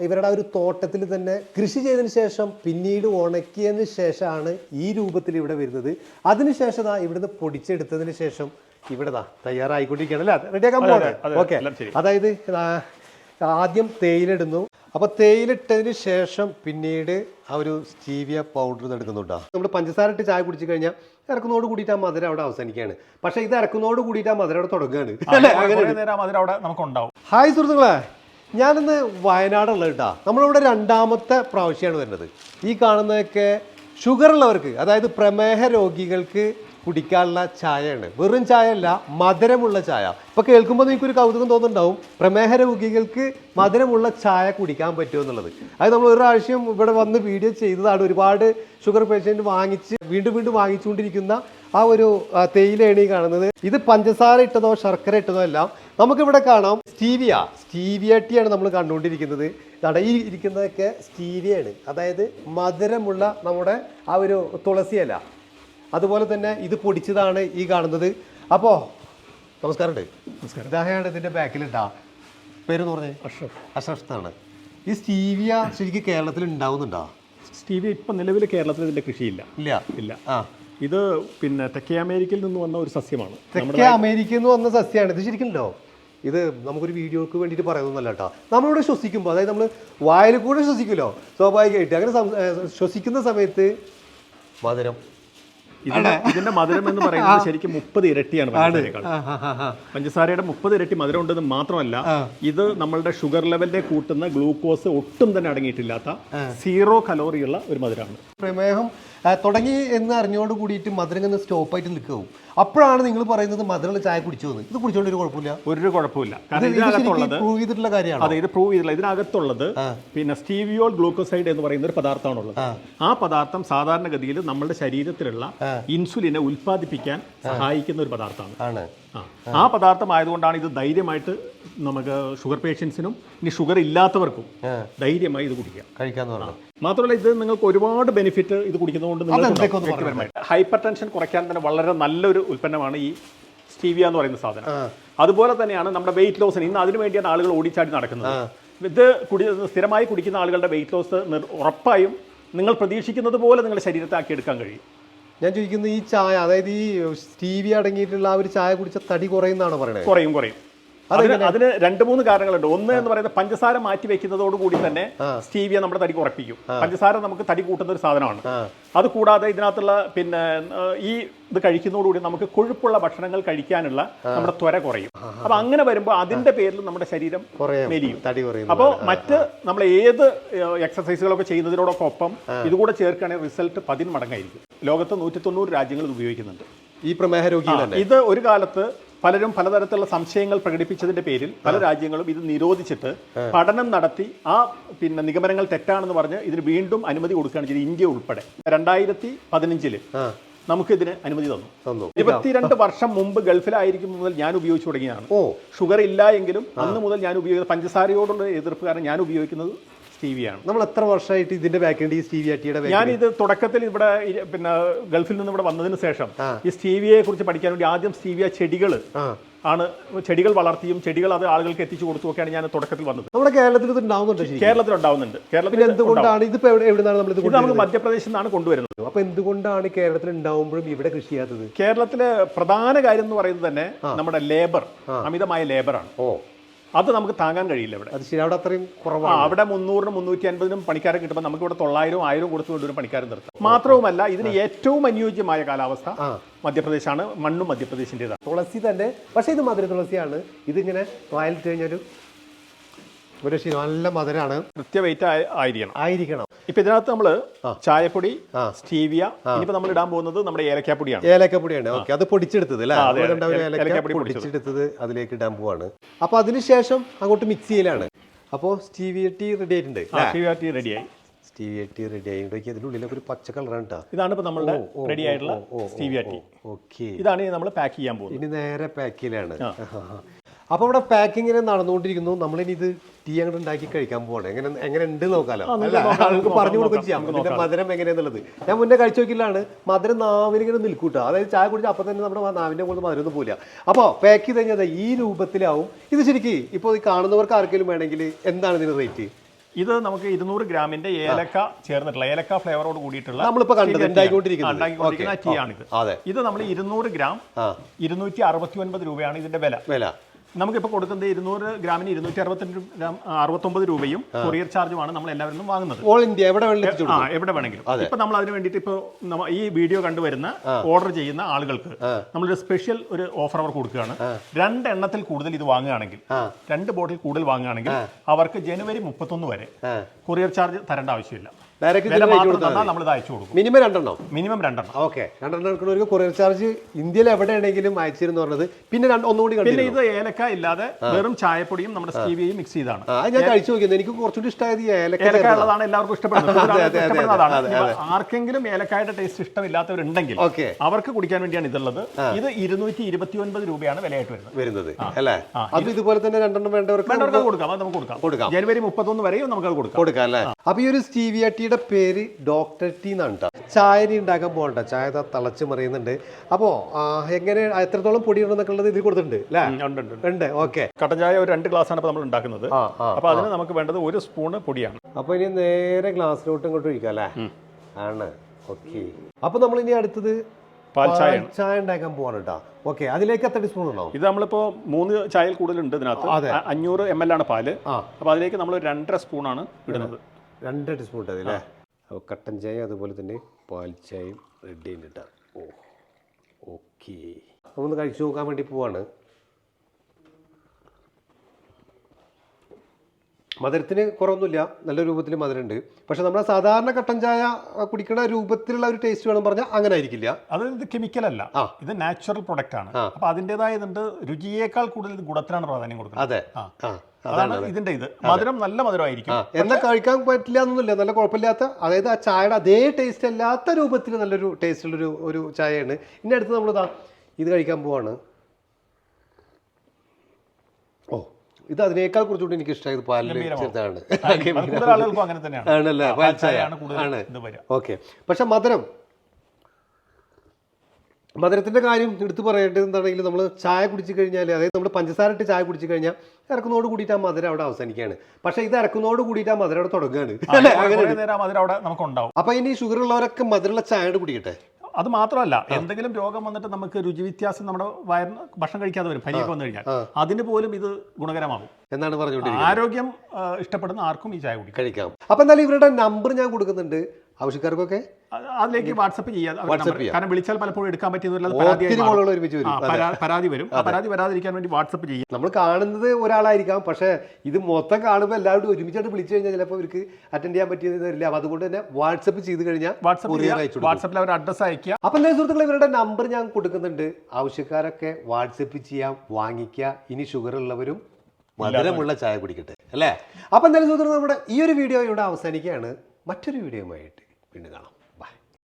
ഇവരുടെ ആ ഒരു തോട്ടത്തിൽ തന്നെ കൃഷി ചെയ്തതിന് ശേഷം പിന്നീട് ഉണക്കിയതിന് ശേഷമാണ് ഈ രൂപത്തിൽ ഇവിടെ വരുന്നത്. അതിനുശേഷം ഇവിടുന്ന് പൊടിച്ചെടുത്തതിന് ശേഷം ഇവിടെ തയ്യാറായിക്കൊണ്ടിരിക്കുകയാണ് അല്ലേ? റെഡിയാക്കാൻ പോകണേ ഓക്കെ. അതായത് ആദ്യം തേയിലിടുന്നു അപ്പൊ തേയിലിട്ടതിന് ശേഷം പിന്നീട് ആ ഒരു സ്റ്റീവിയ പൗഡർ എടുക്കുന്നുണ്ടോ നമ്മൾ പഞ്ചസാര ഇട്ട് ചായ കുടിച്ചു കഴിഞ്ഞാൽ ഇറക്കുന്നതോട് കൂടിയിട്ട് ആ മധുരം അവിടെ അവസാനിക്കുകയാണ്. പക്ഷെ ഇത് ഇറക്കുന്നതോട് കൂടിയിട്ട് ആ മധുരം അവിടെ തുടങ്ങുകയാണ്. ഹായ് സുഹൃത്തുക്കളെ. ഞാനിന്ന് വയനാടുള്ള കേട്ടാ നമ്മളിവിടെ രണ്ടാമത്തെ പ്രാവശ്യമാണ് വരുന്നത്. ഈ കാണുന്നതൊക്കെ ഷുഗർ ഉള്ളവർക്ക് അതായത് പ്രമേഹ രോഗികൾക്ക് കുടിക്കാനുള്ള ചായയാണ്. വെറും ചായ അല്ല മധുരമുള്ള ചായ. ഇപ്പൊ കേൾക്കുമ്പോൾ നിങ്ങൾക്ക് ഒരു കൗതുകം തോന്നുന്നുണ്ടാവും. പ്രമേഹ രോഗികൾക്ക് മധുരമുള്ള ചായ കുടിക്കാൻ പറ്റുമോ എന്നുള്ളത്. അത് നമ്മൾ ഒരു പ്രാവശ്യം ഇവിടെ വന്ന് വീഡിയോ ചെയ്തതാണ്. ഒരുപാട് ഷുഗർ പേഷ്യന്റ് വാങ്ങിച്ച് വീണ്ടും വീണ്ടും വാങ്ങിച്ചുകൊണ്ടിരിക്കുന്ന ആ ഒരു തേയില ഈ കാണുന്നത്. ഇത് പഞ്ചസാര ഇട്ടതോ ശർക്കര ഇട്ടതോ എല്ലാം നമുക്കിവിടെ കാണാം സ്റ്റീവിയ. സ്റ്റീവിയ ആണ് നമ്മൾ കണ്ടുകൊണ്ടിരിക്കുന്നത്. ഇതാടെ ഈ ഇരിക്കുന്നതൊക്കെ സ്റ്റീവിയാണ് അതായത് മധുരമുള്ള നമ്മുടെ ആ ഒരു തുളസിയല അതുപോലെ തന്നെ ഇത് പൊടിച്ചതാണ് ഈ കാണുന്നത്. അപ്പോൾ നമസ്കാരമുണ്ട്. നമസ്കാരം. ഇതാണ് ഇതിന്റെ ബാക്കിലുണ്ടാ പേരെന്ന് പറഞ്ഞേ? അഷ്റഫ്. ഈ സ്റ്റീവിയ ശരിക്കും കേരളത്തിൽ ഉണ്ടാവുന്നുണ്ടോ? സ്റ്റീവിയ ഇപ്പം നിലവിൽ കേരളത്തിൽ ഇതിന്റെ കൃഷിയില്ല. ഇല്ല. ഇല്ല. ആ. ഇത് പിന്നെ തെക്കേ അമേരിക്കയിൽ നിന്ന് വന്ന ഒരു സസ്യമാണ്. തെക്കേ അമേരിക്കയിൽ നിന്ന് വന്ന സസ്യമാണ് ഇത് ശരിക്കുണ്ടോ? ഇത് നമുക്കൊരു വീഡിയോക്ക് വേണ്ടിയിട്ട് പറയുന്നതല്ല കേട്ടോ. നമ്മളിവിടെ ശ്വസിക്കുമ്പോൾ അതായത് നമ്മൾ വായിൽ കൂടെ ശ്വസിക്കുമല്ലോ? സ്വാഭാവികമായിട്ട്. അങ്ങനെ ശ്വസിക്കുന്ന സമയത്ത് മധുരം. ഇതിന്റെ ഇതിന്റെ മധുരം എന്ന് പറയുന്നത് ശരിക്കും മുപ്പത് ഇരട്ടിയാണ് പഞ്ചസാരയേക്കാൾ. പഞ്ചസാരയുടെ മുപ്പത് ഇരട്ടി മധുരം ഉണ്ടെന്ന് മാത്രമല്ല ഇത് നമ്മളുടെ ഷുഗർ ലെവലിനെ കൂട്ടുന്ന ഗ്ലൂക്കോസ് ഒട്ടും തന്നെ അടങ്ങിയിട്ടില്ലാത്ത സീറോ കലോറിയുള്ള ഒരു മധുരമാണ്. പ്രമേഹം തുടങ്ങി എന്ന് അറിഞ്ഞോട് കൂടിയിട്ട് മധുരം ഇങ്ങനെ സ്റ്റോപ്പായിട്ട് നിൽക്കും. അപ്പോഴാണ് നിങ്ങൾ പറയുന്നത് മധുരമുള്ള ചായ കുടിച്ചു വന്ന് ഇത് കുടിച്ചോണ്ട് ഒരു കുഴപ്പമില്ല. ഒരു കുഴപ്പമില്ല. പ്രൂവ് ചെയ്തിട്ടുള്ള കാര്യമാണ്? അതെ ഇത് പ്രൂവ് ചെയ്തില്ല ഇതിനകത്തുള്ളത് പിന്നെ സ്റ്റീവിയോൾ ഗ്ലൂക്കോസൈഡ് എന്ന് പറയുന്ന ഒരു പദാർത്ഥമാണുള്ളത്. ആ. പദാർത്ഥം സാധാരണഗതിയിൽ നമ്മുടെ ശരീരത്തിലുള്ള ഇൻസുലിനെ ഉൽപ്പാദിപ്പിക്കാൻ സഹായിക്കുന്ന ഒരു പദാർത്ഥമാണ്. ആ. പദാർത്ഥം ആയതുകൊണ്ടാണ് ഇത് ധൈര്യമായിട്ട് നമുക്ക് ഷുഗർ പേഷ്യൻസിനും ഇനി ഷുഗർ ഇല്ലാത്തവർക്കും ധൈര്യമായി ഇത് കുടിക്കാം. കഴിക്കാന്ന് പറഞ്ഞു. മാത്രമല്ല ഇത് നിങ്ങൾക്ക് ഒരുപാട് ബെനിഫിറ്റ് ഇത് കുടിക്കുന്നതുകൊണ്ട് നിങ്ങൾക്ക് ഹൈപ്പർ ടെൻഷൻ കുറയ്ക്കാൻ തന്നെ വളരെ നല്ലൊരു ഉൽപ്പന്നമാണ് ഈ സ്റ്റീവിയ എന്ന് പറയുന്ന സാധനം. അതുപോലെ തന്നെയാണ് നമ്മുടെ വെയിറ്റ് ലോസിന് ഇന്ന് അതിനു വേണ്ടിയാണ് ആളുകൾ ഓടിച്ചാടി നടക്കുന്നത്. ഇത് കുടി സ്ഥിരമായി കുടിക്കുന്ന ആളുകളുടെ വെയിറ്റ് ലോസ് ഉറപ്പായും നിങ്ങൾ പ്രതീക്ഷിക്കുന്നത് പോലെ നിങ്ങളുടെ ശരീരത്തെ ആക്കിയെടുക്കാൻ കഴിയും. ഞാൻ ചോദിക്കുന്നത് ഈ ചായ അതായത് ഈ സ്റ്റീവി അടങ്ങിയിട്ടുള്ള ആ ഒരു ചായ കുടിച്ച തടി കുറയുന്നതാണ് പറയുന്നത് കുറയും കുറയും. അതിന് അതിന് രണ്ട് മൂന്ന് കാരണങ്ങളുണ്ട്. ഒന്ന് എന്ന് പറയുന്നത് പഞ്ചസാര മാറ്റി വെക്കുന്നതോട് കൂടി തന്നെ സ്റ്റീവിയ നമ്മുടെ തടി കുറപ്പിക്കും. പഞ്ചസാര നമുക്ക് തടി കൂട്ടുന്ന ഒരു സാധനമാണ്. അത് കൂടാതെ ഇതിനകത്തുള്ള പിന്നെ ഈ ഇത് കഴിക്കുന്നതോടുകൂടി നമുക്ക് കൊഴുപ്പുള്ള ഭക്ഷണങ്ങൾ കഴിക്കാനുള്ള നമ്മുടെ ത്വര കുറയും. അപ്പൊ അങ്ങനെ വരുമ്പോൾ അതിന്റെ പേരിൽ നമ്മുടെ ശരീരം മെലിയും. തടി കുറയും അപ്പോൾ മറ്റ് നമ്മൾ ഏത് എക്സസൈസുകളൊക്കെ ചെയ്യുന്നതിനോടൊപ്പം ഒപ്പം ഇതുകൂടെ ചേർക്കുകയാണെങ്കിൽ റിസൾട്ട് പതിന്മടങ്ങായിരിക്കും. ലോകത്ത് നൂറ്റി തൊണ്ണൂറ് രാജ്യങ്ങൾ ഇത് ഉപയോഗിക്കുന്നുണ്ട്. ഈ പ്രമേഹ രോഗി ഇത് ഒരു കാലത്ത് പലരും പലതരത്തിലുള്ള സംശയങ്ങൾ പ്രകടിപ്പിച്ചതിന്റെ പേരിൽ പല രാജ്യങ്ങളും ഇത് നിരോധിച്ചിട്ട് പഠനം നടത്തി ആ പിന്നെ നിഗമനങ്ങൾ തെറ്റാണെന്ന് പറഞ്ഞ് ഇതിന് വീണ്ടും അനുമതി കൊടുക്കുകയാണ് ചെയ്തത് ഇന്ത്യ ഉൾപ്പെടെ. രണ്ടായിരത്തി പതിനഞ്ചിൽ ആ. നമുക്ക് ഇതിന് അനുമതി തന്നു. തന്നു. ഇരുപത്തിരണ്ട് വർഷം മുമ്പ് ഗൾഫിലായിരിക്കും മുതൽ ഞാൻ ഉപയോഗിച്ചു തുടങ്ങിയതാണ്. ഓ. ഷുഗർ ഇല്ല എങ്കിലും അന്ന് മുതൽ ഞാൻ ഉപയോഗിക്കുന്നത് പഞ്ചസാരയോടുള്ള എതിർപ്പ് കാരണം ഞാൻ ഉപയോഗിക്കുന്നത് സ്റ്റീവിയാണ് നമ്മൾ എത്ര വർഷമായിട്ട് ഇതിന്റെ ബാക്കിൽ ഈ സ്റ്റീവിയ ടീയുടെ ഞാൻ ഇത് തുടക്കത്തിൽ ഇവിടെ പിന്നെ ഗൾഫിൽ നിന്ന് ഇവിടെ വന്നതിന് ശേഷം ഈ സ്റ്റീവിയയെ കുറിച്ച് പഠിക്കാൻ വേണ്ടി ആദ്യം സ്റ്റീവിയ ചെടികൾ ആണ് ചെടികൾ വളർത്തിയും ചെടികൾ അത് ആളുകൾക്ക് എത്തിച്ചു കൊടുത്തുമൊക്കെയാണ് ഞാൻ തുടക്കത്തിൽ വന്നത്. നമ്മുടെ കേരളത്തിൽ ഇത് ഉണ്ടാവുന്നുണ്ടോ കേരളത്തിൽ ഉണ്ടാവുന്നുണ്ട്. കേരളത്തിൽ എന്തുകൊണ്ടാണ് ഇത് എവിടെ എവിടുന്നാണ് നമ്മൾ ഇത് നമുക്ക് മധ്യപ്രദേശിൽ നിന്നാണ് കൊണ്ടുവരുന്നത്. അപ്പൊ എന്തുകൊണ്ടാണ് കേരളത്തിൽ ഉണ്ടാവുമ്പോഴും ഇവിടെ കൃഷി ചെയ്യാത്തത് കേരളത്തിലെ പ്രധാന കാര്യം എന്ന് പറയുന്നത് തന്നെ നമ്മുടെ ലേബർ അമിതമായ ലേബറാണ് ഓ. അത് നമുക്ക് താങ്ങാൻ കഴിയില്ല ഇവിടെ. അത് ശരി അവിടെ അത്രയും കുറവാണ്. അവിടെ മുന്നൂറിനും മുന്നൂറ്റി അൻപതിനും പണിക്കാരെ കിട്ടുമ്പോൾ നമുക്ക് ഇവിടെ തൊള്ളായിരം ആയിരം കൊടുത്തു കൊണ്ടൊരു പണിക്കാരൻ നിർത്താം. മാത്രവുമല്ല ഇതിന് ഏറ്റവും അനുയോജ്യമായ കാലാവസ്ഥ. മധ്യപ്രദേശാണ്. മണ്ണും മധ്യപ്രദേശിന്റെതാണ് തുളസി തന്നെ. പക്ഷേ ഇത് മധുര തുളസിയാണ്. ഇതിങ്ങനെ വായിലിട്ട് കഴിഞ്ഞൊരു ഒരു നല്ല മധുരമാണ് കൃത്യ വെയിറ്റ് ആയിരിക്കണം. ആയിരിക്കണം. ഇപ്പൊ ഇതിനകത്ത് നമ്മൾ ചായപ്പൊടി സ്റ്റീവിയ ഇനിയിപ്പോ നമ്മൾ ഇടാൻ പോകുന്നത് നമ്മുടെ ഏലക്കാപ്പൊടിയാണ്. ഏലക്കാപ്പൊടിയാണ്. ഓക്കെ അത് പൊടിച്ചെടുത്തത് ഏലക്കപ്പൊടി. പൊടിച്ചെടുത്തത് അതിലേക്ക് ഇടാൻ പോവാണ്. അപ്പൊ അതിനുശേഷം അങ്ങോട്ട് മിക്സ് ചെയ്യലാണ്. അപ്പോൾ സ്റ്റീവിയ ടീ റെഡി ആയിട്ടുണ്ട് സ്റ്റീവിയ ടീ റെഡിയായി സ്റ്റീവിയ ടീ റെഡി ആയിട്ടുണ്ട് അതിന്റെ ഉള്ളിലൊക്കെ ഒരു പച്ച കളറാണ് കേട്ടോ ഇതാണ് ഇപ്പൊ നമ്മുടെ റെഡി ആയിട്ടുള്ള സ്റ്റീവിയ ടീ. ഓക്കെ. ഇതാണ് നമ്മൾ പാക്ക് ചെയ്യാൻ പോകുന്നത്. ഇനി നേരെ പാക്കിലാണ് അപ്പൊ ഇവിടെ പാക്കിംഗ് ഇങ്ങനെ നടന്നുകൊണ്ടിരിക്കുന്നു. നമ്മളിനി ഇത് ടീ അങ്ങോട്ട് ഉണ്ടാക്കി കഴിക്കാൻ പോവാണ്. എങ്ങനെ എങ്ങനെ ഉണ്ട് നോക്കാലോ. അല്ല ആൾക്ക് പറഞ്ഞു കൊടുക്കുകയും ചെയ്യാം. ഇതിന്റെ മധുരം എങ്ങനെയാന്നുള്ളത്. ഞാൻ മുന്നേ കഴിച്ചു നോക്കില്ലാണ് മധുരം നാവിന് ഇങ്ങനെ നിൽക്കൂട്ടോ അതായത് ചായ കുടിച്ച് അപ്പം തന്നെ നമ്മുടെ നാവിന്റെ കൂടുതൽ മധുരം ഒന്നും പോയില്ല അപ്പോൾ പാക്ക് ചെയ്ത് കഴിഞ്ഞാൽ അതെ ഈ രൂപത്തിലാവും. ഇത് ശരിക്ക് ഇപ്പോൾ ഈ കാണുന്നവർക്ക് ആർക്കെങ്കിലും വേണമെങ്കിൽ എന്താണ് ഇതിന് റേറ്റ് ഇത് നമുക്ക് ഇരുന്നൂറ് ഗ്രാമിന്റെ ഏലക്ക ചേർന്നിട്ടുള്ള ഏലക്ക ഫ്ലേവറോട് കൂടിയിട്ടുള്ള. ഉണ്ടാക്കിക്കൊണ്ടിരിക്കുന്ന. ടീ ആണിത് അതെ. ഇത് നമ്മൾ ഇരുന്നൂറ് ഗ്രാം ഇരുന്നൂറ്റി അറുപത്തി ഒൻപത് രൂപയാണ് ഇതിന്റെ വില. വില. നമുക്കിപ്പോൾ കൊടുക്കുന്നത് ഇരുന്നൂറ് ഗ്രാമിന് ഇരുന്നൂറ്റി അറുപത്തിരണ്ട് ഗ്രാം അറുപത്തൊമ്പത് രൂപയും കൊറിയർ ചാർജുമാണ് നമ്മൾ എല്ലാവരും വാങ്ങുന്നത്. ഓൾ ഇന്ത്യ എവിടെ ആ എവിടെ വേണമെങ്കിലും. ഇപ്പൊ നമ്മൾ അതിന് വേണ്ടിയിട്ട് ഇപ്പോൾ ഈ വീഡിയോ കണ്ടുവരുന്ന ഓർഡർ ചെയ്യുന്ന ആളുകൾക്ക് നമ്മളൊരു സ്പെഷ്യൽ ഒരു ഓഫർ അവർ കൊടുക്കുകയാണ്. രണ്ട് എണ്ണത്തിൽ കൂടുതൽ ഇത് വാങ്ങുകയാണെങ്കിൽ രണ്ട് ബോട്ടിൽ കൂടുതൽ വാങ്ങുകയാണെങ്കിൽ അവർക്ക് ജനുവരി മുപ്പത്തൊന്ന് വരെ കൊറിയർ ചാർജ് തരേണ്ട ആവശ്യമില്ല. മിനിമം രണ്ടെണ്ണം. മിനിമം രണ്ടെണ്ണം. ഓക്കെ രണ്ടെണ്ണം എടുക്കുന്നവർക്ക് കൊറിയർ ചാർജ് ഇന്ത്യയിൽ എവിടെയാണെങ്കിലും അയച്ചിരുന്നു പറഞ്ഞത്. പിന്നെ ഒന്നുകൂടി പിന്നെ ഇത് ഏലക്ക ഇല്ലാതെ വെറും ചായപ്പൊടിയും നമ്മുടെ സ്റ്റീവിയയും മിക്സ് ചെയ്താണ്. ഞാൻ കഴിച്ചു നോക്കിയത് എനിക്ക് കുറച്ചുകൂടി ഇഷ്ടമായത് ഏലക്ക ഉള്ളതാണ് എല്ലാവർക്കും ഇഷ്ടപ്പെടുന്നത്. ആർക്കെങ്കിലും ഏലക്കായുടെ ടേസ്റ്റ് ഇഷ്ടമില്ലാത്തവരുണ്ടെങ്കിൽ ഓക്കെ അവർക്ക് കുടിക്കാൻ വേണ്ടിയാണ് ഇതുള്ളത്. ഇത് ഇരുന്നൂറ്റി ഇരുപത്തി ഒൻപത് രൂപയാണ് വിലയായിട്ട് വരുന്നത് വരുന്നത് അല്ലേ? അത് ഇതുപോലെ തന്നെ രണ്ടെണ്ണം വേണ്ടവർക്ക് വേണ്ടവർക്ക് കൊടുക്കാം. അത് നമുക്ക് കൊടുക്കാം. കൊടുക്കാം. ജനുവരി മുപ്പത്തൊന്ന് വരെയും നമുക്ക് അത് കൊടുക്കാം. കൊടുക്കാം അല്ലേ? അപ്പൊ ഈ ഒരു സ്റ്റീവിയ ടീയുടെ പേര് ഡോക്ടർ ടീ എന്നാണ് കേട്ടോ ചായരി ഉണ്ടാക്കാൻ പോകണ്ട ചായ തളച്ച് മറിയുന്നുണ്ട്. അപ്പോ എങ്ങനെ എത്രത്തോളം പൊടി ഉണ്ടെന്നൊക്കെ ഉള്ളത് ഇതിൽ കൊടുത്തിട്ടുണ്ട് അല്ലേ? ഉണ്ട്, ഓക്കെ. കട്ടൻ ചായ ഒരു രണ്ട് ഗ്ലാസ് ആണ് ഇപ്പോൾ നമ്മൾ ഉണ്ടാക്കുന്നത്. അപ്പോൾ അതിന് നമുക്ക് വേണ്ടത് ഒരു സ്പൂണ് പൊടിയാണ്. അപ്പൊ ഇനി നേരെ ഗ്ലാസ്സിലോട്ട് ഇങ്ങോട്ട് ഒഴിക്കാം അല്ലേ? ആണ്. ഓക്കെ. അപ്പൊ നമ്മൾ ഇനി അടുത്തത് പാൽ ചായയാണ് ചായ ഉണ്ടാക്കാൻ പോവാണ് കേട്ടോ ഓക്കെ അതിലേക്ക് എത്ര ടീസ്പൂൺ ഉണ്ടോ? ഇത് നമ്മളിപ്പോ മൂന്ന് ചായയിൽ കൂടുതലുണ്ട് ഇതിനകത്ത്. അഞ്ഞൂറ് എം എൽ ആണ് പാൽ. അപ്പൊ അതിലേക്ക് നമ്മൾ രണ്ടര സ്പൂൺ ആണ് ഇടുന്നത്. രണ്ട് ടീസ്പൂൺ ഇട്ടത് അല്ലേ? അപ്പോൾ കട്ടൻ ചായ അതുപോലെ തന്നെ പാൽ ചായയും റെഡി ഇട്ടാ ഓ ഓക്കെ ഒന്ന് കഴിച്ചു നോക്കാൻ വേണ്ടി പോവാണ്. മധുരത്തിന് കുറവൊന്നുമില്ല. നല്ല രൂപത്തിൽ മധുരമുണ്ട്. പക്ഷെ നമ്മുടെ സാധാരണ കട്ടൻ ചായ കുടിക്കുന്ന രൂപത്തിലുള്ള ഒരു ടേസ്റ്റ് വേണം പറഞ്ഞാൽ അങ്ങനെ ആയിരിക്കില്ല. അത് ഇത് കെമിക്കൽ അല്ല. ഇത് നാച്ചുറൽ പ്രൊഡക്റ്റ് ആണ്. അപ്പൊ അതിന്റെതായ രുചിയേക്കാൾ കൂടുതൽ ഗുണത്തിനാണ് പ്രാധാന്യം കൊടുക്കുന്നത്. അതെ. ആ. അതാണ് ഇതിന്റെ ഇത്. മധുരം നല്ല മധുരമായിരിക്കും. എന്നാൽ കഴിക്കാൻ പറ്റില്ല എന്നൊന്നുമില്ല. നല്ല കുഴപ്പമില്ലാത്ത അതായത് ആ ചായയുടെ അതേ ടേസ്റ്റ് അല്ലാത്ത രൂപത്തിൽ നല്ലൊരു ടേസ്റ്റുള്ളൊരു ഒരു ചായയാണ്. ഇനി അടുത്ത് നമ്മൾ ഇത് കഴിക്കാൻ പോവാണ്. ഓ ഇത് അതിനേക്കാൾ കുറച്ചുകൂടി എനിക്ക് ഇഷ്ടമായത് പാലിൽ. ചേർത്താണ്. ആണല്ലേ? പാൽ ചായ. ആണ്. ഓക്കെ. പക്ഷെ മധുരം മധുരത്തിന്റെ കാര്യം എടുത്തു പറയേണ്ടത് എന്താണെങ്കിൽ നമ്മൾ ചായ കുടിച്ചു കഴിഞ്ഞാൽ അതായത് നമ്മൾ പഞ്ചസാര ഇട്ട് ചായ കുടിച്ചു കഴിഞ്ഞാൽ ഇറക്കുന്നതോട് കൂടിയിട്ട് ആ മധുരം അവിടെ അവസാനിക്കുകയാണ്. പക്ഷെ ഇത് ഇറക്കുന്നതോട് കൂടിയിട്ട് ആ മധുരം അവിടെ തുടങ്ങുകയാണ്. അപ്പൊ ഇനി ഷുഗർ ഉള്ളവരൊക്കെ മധുരമുള്ള ചായ കുടിക്കട്ടെ? അത് മാത്രമല്ല എന്തെങ്കിലും രോഗം വന്നിട്ട് നമുക്ക് രുചി വ്യത്യാസം നമ്മുടെ വയറിന് ഭക്ഷണം കഴിക്കാതെ വരും പനിയൊക്കെ വന്നു കഴിഞ്ഞാൽ. അതിന് പോലും ഇത് ഗുണകരമാകും എന്നാണ് പറഞ്ഞുകൊണ്ടിരിക്കുന്നത്. ആരോഗ്യം ഇഷ്ടപ്പെടുന്ന ആർക്കും ഈ ചായ കുടിക്കാം. കഴിക്കാം. അപ്പൊ എന്തായാലും ഇവരുടെ നമ്പർ ഞാൻ കൊടുക്കുന്നുണ്ട്. ആവശ്യക്കാർക്കൊക്കെ അത് അതിലേക്ക് വാട്സപ്പ് ചെയ്യാം. കാരണം വിളിച്ചാൽ പലപ്പോഴും എടുക്കാൻ പറ്റുന്നില്ല പരാതി വരും. പരാതി വരാതിരിക്കാൻ വേണ്ടി വാട്സപ്പ് ചെയ്യാം നമ്മൾ കാണുന്നത് ഒരാളായിരിക്കാം പക്ഷേ ഇത് മൊത്തം കാണുമ്പോൾ എല്ലാവരും ഒരുമിച്ചായിട്ട് വിളിച്ചു കഴിഞ്ഞാൽ ചിലപ്പോൾ ഇവർക്ക് അറ്റൻഡ് ചെയ്യാൻ പറ്റിയത് വരില്ല അപ്പൊ അതുകൊണ്ട് തന്നെ വാട്സപ്പ് ചെയ്ത് കഴിഞ്ഞാൽ വാട്സപ്പ് വാട്സപ്പിൽ അവർ അഡ്രസ്സ് അയക്കുക അപ്പൊ എന്താ സുഹൃത്തുക്കളെ ഇവരുടെ നമ്പർ ഞാൻ കൊടുക്കുന്നുണ്ട്. ആവശ്യക്കാരൊക്കെ വാട്സപ്പ് ചെയ്യാം വാങ്ങിക്കുക. ഇനി ഷുഗർ ഉള്ളവരും മധുരമുള്ള ചായ കുടിക്കട്ടെ. അല്ലേ? അപ്പൊ എന്തായാലും സുഹൃത്തുക്കൾ നമ്മുടെ ഈ ഒരു വീഡിയോ ഇവിടെ അവസാനിക്കുകയാണ്. മറ്റൊരു വീഡിയോയുമായിട്ട് വീണ്ടും കാണാം.